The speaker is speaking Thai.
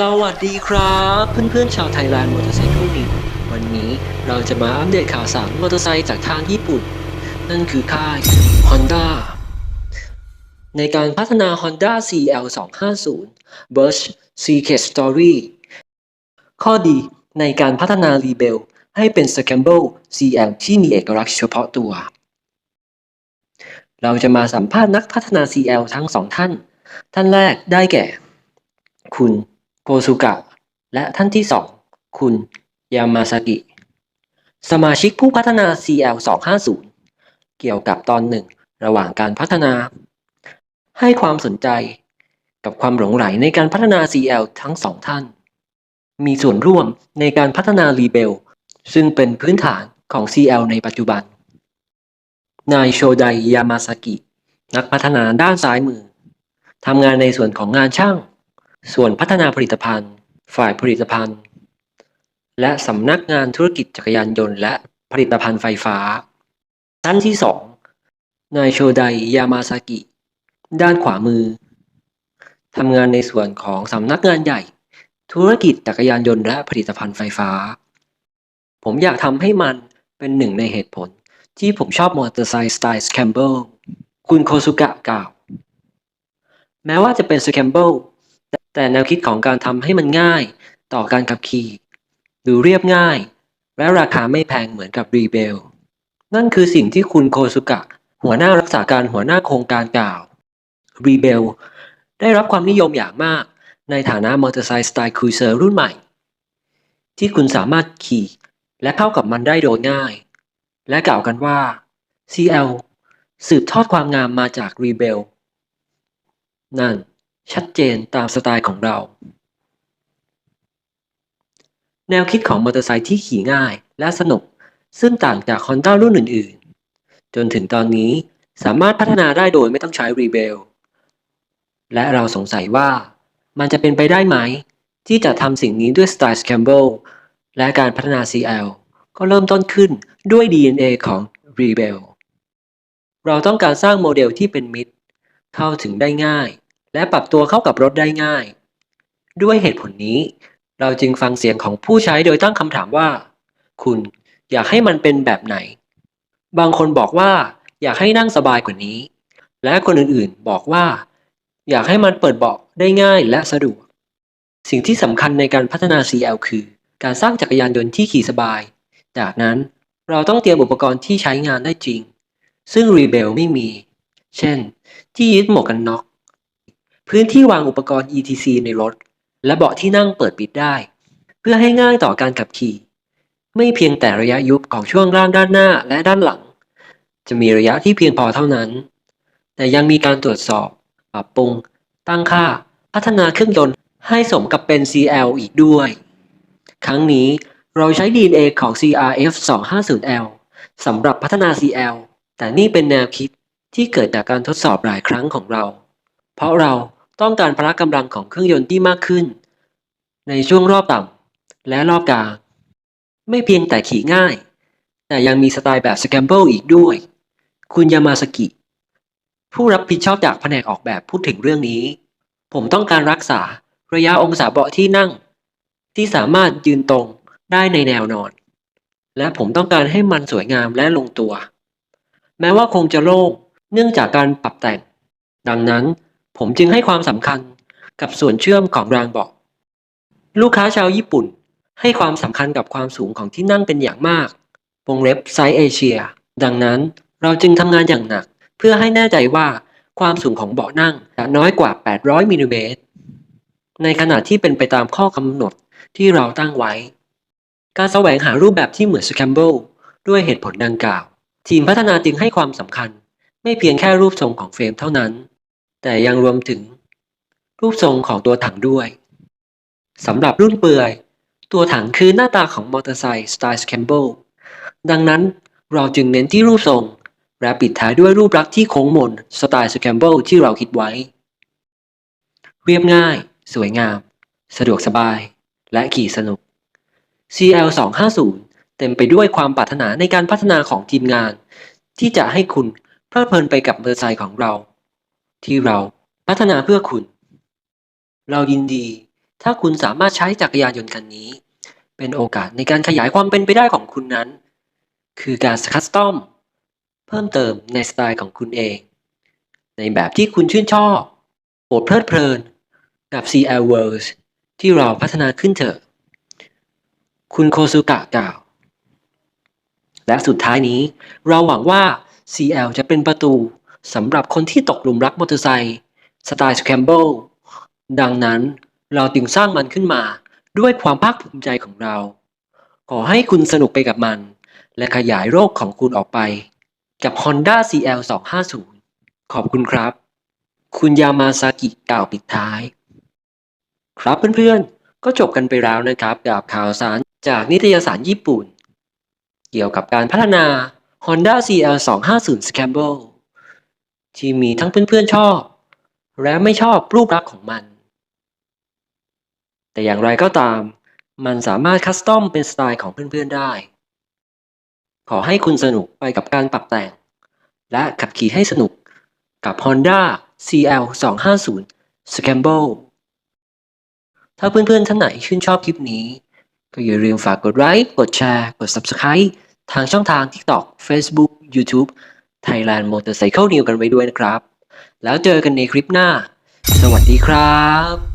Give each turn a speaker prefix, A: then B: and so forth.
A: สวัสดีครับ เพื่อนๆชาวไทยแลนด์มอเตอร์ไซค์นิววันนี้เราจะมาอัปเดตข่าวสารมอเตอร์ไซค์จากทางญี่ปุ่น นั่นคือค่าย Honda ในการพัฒนา Honda CL 250 Burst Secret Story ข้อดีในการพัฒนา Rebel ให้เป็น Scramble CL ที่มีเอกลักษณ์เฉพาะตัว เราจะมาสัมภาษณ์นักพัฒนา CL ทั้งสองท่าน ท่านแรกได้แก่ คุณ โกซุกะ และท่านที่สองคุณ ยามาซากิ สมาชิกผู้พัฒนา CL 250 เกี่ยวกับตอนหนึ่งระหว่างการพัฒนา ให้ความสนใจกับความหลงไหลในการพัฒนา CL ทั้งสองท่าน มีส่วนร่วมในการพัฒนา Rebel ซึ่งเป็นพื้นฐานของ CL ในปัจจุบัน นายโชไดยามาซากิ นักพัฒนาด้านซ้ายมือทำงานในส่วนของงานช่าง ส่วนพัฒนาผลิตภัณฑ์ ฝ่ายผลิตภัณฑ์ และสำนักงานธุรกิจจักรยานยนต์ และผลิตภัณฑ์ไฟฟ้า ท่านที่สองนายโชไดยามาซากิ ด้านขวามือ ทำงานในส่วนของสำนักงานใหญ่ ธุรกิจจักรยานยนต์และผลิตภัณฑ์ไฟฟ้า ผมอยากทำให้มันเป็นหนึ่งในเหตุผล ที่ผมชอบมอเตอร์ไซค์สไตล์สแคมเบิลคุณโคซุกะกล่าว แม้ว่าจะเป็นสแคมเบิล แต่แนวคิดของการทำให้มันง่าย ต่อการขับขี่ ดูเรียบง่าย และราคาไม่แพงเหมือนกับรีเบล นั่นคือสิ่งที่คุณโคซุกะ หัวหน้ารักษาการหัวหน้าโครงการกล่าวรีเบลได้รับความนิยมอย่างมาก ในฐานะมอเตอร์ไซค์สไตล์คูเซอร์รุ่นใหม่ ที่คุณสามารถขี่และเข้ากับมันได้โดยง่าย และกล่าวกันว่า CL สืบทอดความงามมาจากรีเบลนั่น ชัดเจนตามสไตล์ของเรา แนวคิดของมอเตอร์ไซค์ที่ขี่ง่ายและสนุก ซึ่งต่างจาก Honda รุ่นอื่น ๆ จนถึงตอนนี้สามารถพัฒนาได้โดยไม่ต้องใช้รีเบล และเราสงสัยว่ามันจะเป็นไปได้ไหม ที่จะทำสิ่งนี้ด้วยสไตล์ Scramble และการพัฒนา CL ก็เริ่มต้นขึ้นด้วย DNA ของ Rebel เราต้องการสร้างโมเดลที่เป็นมิตร เข้าถึงได้ง่าย และปรับตัวเข้ากับรถได้ง่าย ด้วยเหตุผลนี้ เราจึงฟังเสียงของผู้ใช้โดยตั้งคำถามว่า คุณอยากให้มันเป็นแบบไหน บางคนบอกว่า อยากให้นั่งสบายกว่านี้ และคนอื่นๆบอกว่า อยากให้มันเปิดเบาะได้ง่ายและสะดวก สิ่งที่สำคัญในการพัฒนา CL คือ การสร้างจักรยานยนต์ที่ขี่สบาย จากนั้นเราต้องเตรียมอุปกรณ์ที่ใช้งานได้จริง ซึ่ง Rebel ไม่มี เช่น ที่ยึดหมวกกันน็อก พื้นที่วางอุปกรณ์ ETC ในรถ และเบาะที่นั่งเปิดปิดได้ เพื่อให้ง่ายต่อการขับขี่ ไม่เพียงแต่ระยะยุบของช่วงล่างด้านหน้าและด้านหลัง จะมีระยะที่เพียงพอเท่านั้น แต่ยังมีการตรวจสอบ ปรับปรุง ตั้งค่า พัฒนาเครื่องยนต์ให้สมกับเป็น CL อีกด้วย ครั้งนี้เราใช้ DNA ของ CRF 250L สำหรับพัฒนา CL แต่นี่เป็นแนวคิดที่เกิดจากการทดสอบหลายครั้งของเรา เพราะเรา ต้องการพละกำลังของเครื่องยนต์ที่มากขึ้น ในช่วงรอบต่ำและรอบกลาง ไม่เพียงแต่ขี่ง่าย แต่ยังมีสไตล์แบบสแคมเบิลอีกด้วย คุณยามาสกิ ผู้รับผิดชอบจากแผนกออกแบบพูดถึงเรื่องนี้ ผมต้องการรักษาระยะองศาเบาะที่นั่ง ที่สามารถยืนตรงได้ในแนวนอน และผมต้องการให้มันสวยงามและลงตัว แม้ว่าคงจะโล่งเนื่องจากการปรับแต่ง ดังนั้น ผมจึงให้ความสำคัญกับส่วนเชื่อมของรางเบาะลูกค้าชาวญี่ปุ่น ให้ความสำคัญกับความสูงของที่นั่งเป็นอย่างมากวงเล็บไซส์เอเชีย ดังนั้นเราจึงทำงานอย่างหนัก เพื่อให้แน่ใจว่าความสูงของเบาะนั่งจะน้อยกว่า 800มิลลิเมตร ในขณะที่เป็นไปตามข้อกำหนดที่เราตั้งไว้ การแสวงหารูปแบบที่เหมือนสแคมเบิลด้วยเหตุผลดังกล่าว ทีมพัฒนาจึงให้ความสำคัญ ไม่เพียงแค่รูปทรงของเฟรมเท่านั้น แต่ยังรวมถึงรูปทรงของตัวถังด้วยสำหรับรุ่นเปื่อย ตัวถังคือหน้าตาของมอเตอร์ไซค์สไตล์สแคมเบิลดังนั้นเราจึงเน้นที่รูปทรง และปิดท้ายด้วยรูปลักษณ์ที่โค้งมนสไตล์สแคมเบิลที่เราคิดไว้ เรียบง่าย สวยงาม สะดวกสบาย และขี่สนุก CL 250เต็มไปด้วยความปรารถนาในการพัฒนาของทีมงาน ที่จะให้คุณเพลิดเพลินไปกับมอเตอร์ไซค์ของเรา ที่เราพัฒนาเพื่อคุณ เรายินดีถ้าคุณสามารถใช้จักรยานยนต์คันนี้ เป็นโอกาสในการขยายความเป็นไปได้ของคุณนั้น คือการคัสตอมเพิ่มเติมในสไตล์ของคุณเอง ในแบบที่คุณชื่นชอบโปรดเพลิดเพลิน กับ CL Worlds ที่เราพัฒนาขึ้นเถอะ คุณโคซุกะกล่าว และสุดท้ายนี้เราหวังว่า CL จะเป็นประตู สำหรับคนที่ตกหลุมรักมอเตอร์ไซค์สไตล์สแคมเบิลดังนั้นเราจึงสร้างมันขึ้นมาด้วยความภาคภูมิใจของเรา ขอให้คุณสนุกไปกับมัน และขยายโลกของคุณออกไป กับ Honda CL 250ขอบคุณครับ คุณยามาซากิกล่าวปิดท้าย ครับเพื่อนๆ ก็จบกันไปแล้วนะครับกับข่าวสารจากนิตยสารญี่ปุ่น เกี่ยวกับการพัฒนา Honda CL 250 Scramble ที่มีทั้งเพื่อนๆชอบ และไม่ชอบรูปลักษณ์ของมัน แต่อย่างไรก็ตาม มันสามารถคัสตอมเป็นสไตล์ของเพื่อนๆได้ ขอให้คุณสนุกไปกับการปรับแต่ง และขับขี่ให้สนุกกับ Honda CL 250 Scramble ถ้าเพื่อนๆท่านไหนชื่นชอบคลิปนี้ ก็อย่าลืมฝากกดไลค์ กดแชร์ กด Subscribe ทางช่องทาง TikTok Facebook YouTube Thailand Motorcycle News กันไว้ด้วยนะครับ แล้วเจอกันในคลิปหน้า สวัสดีครับ